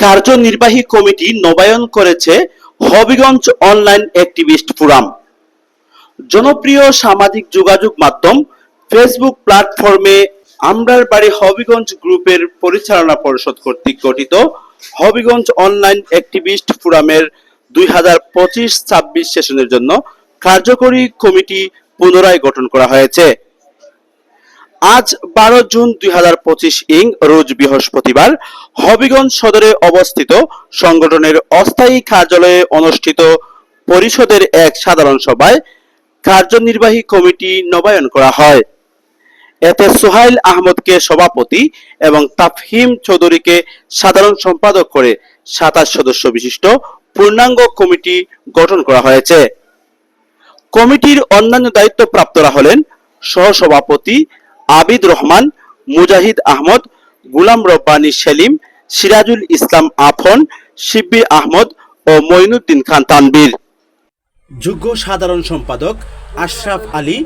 কার্যনির্বাহী কমিটি নবায়ন করেছে হবিগঞ্জ অনলাইন অ্যাক্টিভিস্ট ফোরাম। জনপ্রিয় সামাজিক যোগাযোগ মাধ্যম ফেসবুক প্ল্যাটফর্মে আমরার বাড়ি হবিগঞ্জ গ্রুপের পরিচালনা পরিষদ কর্তৃক গঠিত হবিগঞ্জ অনলাইন অ্যাক্টিভিস্ট ফোরামের দুই হাজার পঁচিশ ছাব্বিশ সেশনের জন্য কার্যকরী কমিটি পুনরায় গঠন করা হয়েছে। আজ বারো জুন দুই হাজার পঁচিশ ইং রোজ বৃহস্পতিবার হবিগঞ্জ সদরে অবস্থিত সংগঠনের অস্থায়ী কার্যালয়ে অনুষ্ঠিত পরিষদের এক সাধারণ সভায় কার্যনির্বাহী কমিটি নবায়ন করা হয়। এতে সোহাইল আহমদকে সভাপতি এবং তাফহিম চৌধুরীকে সাধারণ সম্পাদক করে সাতাশ সদস্য বিশিষ্ট পূর্ণাঙ্গ কমিটি গঠন করা হয়েছে। কমিটির অন্যান্য দায়িত্বপ্রাপ্তরা হলেন সহসভাপতি আবিদ রহমান, মুজাহিদ আহমদ, গুলাম রব্বানী সেলিম, সিরাজুল ইসলাম আফন শিব্বির আহমদ ও মঈনুদ্দিন খান তানবীর যুগ্ম সাধারণ সম্পাদক আশরাফ আলী,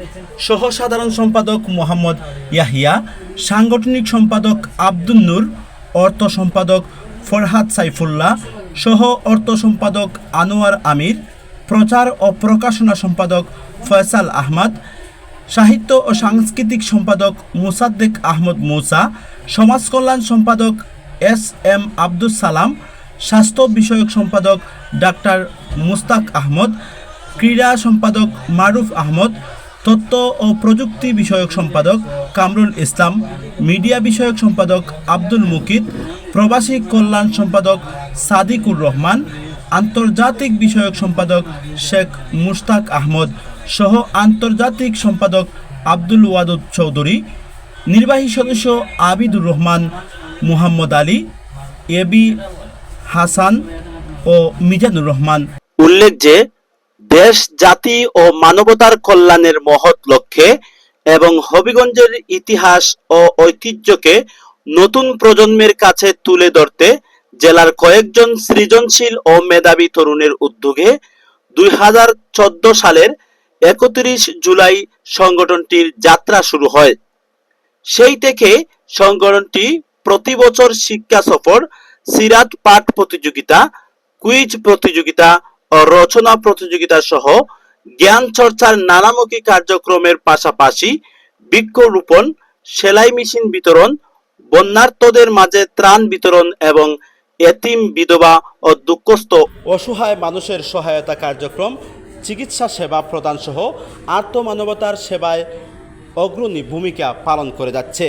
সহ সাধারণ সম্পাদক মোহাম্মদ ইয়াহিয়া, সাংগঠনিক সম্পাদক আব্দুল নূর, অর্থ সম্পাদক ফরহাদ সাইফুল্লাহ, সহ অর্থ সম্পাদক আনোয়ার আমির, প্রচার ও প্রকাশনা সম্পাদক ফয়সাল আহমদ সাহিত্য ও সাংস্কৃতিক সম্পাদক মুসাদ্দেক আহমদ মুসা, সমাজ কল্যাণ সম্পাদক এস এম আব্দুল সালাম, স্বাস্থ্য বিষয়ক সম্পাদক ডাক্তার মুস্তাক আহমদ, ক্রীড়া সম্পাদক মারুফ আহমদ তথ্য ও প্রযুক্তি বিষয়ক সম্পাদক কামরুল ইসলাম, মিডিয়া বিষয়ক সম্পাদক আব্দুল মুকিত, প্রবাসী কল্যাণ সম্পাদক সাদিকুর রহমান আন্তর্জাতিক বিষয়ক সম্পাদক শেখ মুশতাক আহমদ সহ আন্তর্জাতিক সম্পাদক আব্দুল ওয়াদুদ চৌধুরী, নির্বাহী সদস্য আবিদুর রহমান, মুহাম্মদ আলী এবি হাসান ও মিজানুর রহমান। উল্লেখ যে, দেশ, জাতি ও মানবতার কল্যাণের মহৎ লক্ষ্যে এবং হবিগঞ্জের ইতিহাস ও ঐতিহ্যকে নতুন প্রজন্মের কাছে তুলে ধরতে জেলার কয়েকজন সৃজনশীল ও মেধাবী তরুণের উদ্যোগে দুই হাজার চোদ্দ সালের একত্রিশ জুলাই সংগঠনটির যাত্রা শুরু হয়। সেই থেকে সংগঠনটি প্রতি বছর শিক্ষা সফর, সিরাত পাঠ প্রতিযোগিতা, কুইজ প্রতিযোগিতা ও রচনা প্রতিযোগিতা সহ জ্ঞান চর্চার নানামুখী কার্যক্রমের পাশাপাশি বৃক্ষরোপণ সেলাই মেশিন বিতরণ, বন্যার্তদের মাঝে ত্রাণ বিতরণ এবং এতিম বিধবা ও দুঃখস্থ অসহায় মানুষের সহায়তা কার্যক্রম, চিকিৎসা সেবা প্রদান সহ আত্মমানবতার সেবায় অগ্রণী ভূমিকা পালন করে যাচ্ছে।